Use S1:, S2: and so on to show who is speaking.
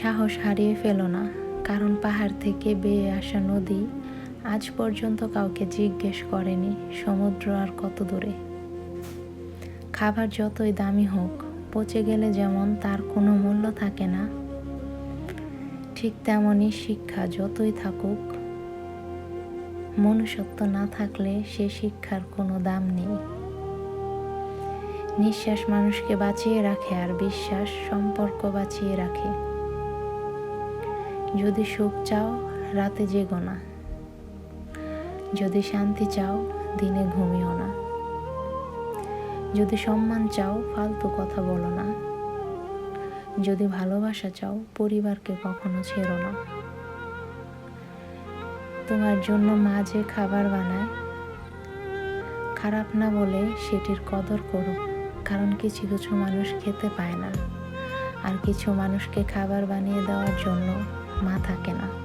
S1: সাহস হারিয়ে ফেলো না। কারণ পাহাড় থেকে বেয়ে আসা নদী আজ পর্যন্ত কাউকে জিজ্ঞেস করেনি, সমুদ্র আর কত দূরে। খাবার যতই দামি হোক, পচে গেলে যেমন তার কোনো মূল্য থাকে না। ঠিক তেমনই শিক্ষা যতই থাকুক, মনুষ্যত্ব না থাকলে সে শিক্ষার কোনো দাম নেই। নিঃশ্বাস মানুষকে বাঁচিয়ে রাখে আর বিশ্বাস, সম্পর্ক বাঁচিয়ে রাখে। যদি সুখ চাও, রাতে জেগো না। যদি শান্তি চাও, দিনে ঘুমিও না। যদি সম্মান চাও, ফালতু কথা বলো না। যদি ভালোবাসা চাও, পরিবারকে কখনো ছেড়ো না। তোমার জন্য মা যে খাবার বানায়, খারাপ না বলে সেটির কদর করো কারণ কিছু কিছু মানুষ খেতে পায় না। আর কিছু মানুষকে খাবার বানিয়ে দেওয়ার জন্য মা থাকে না।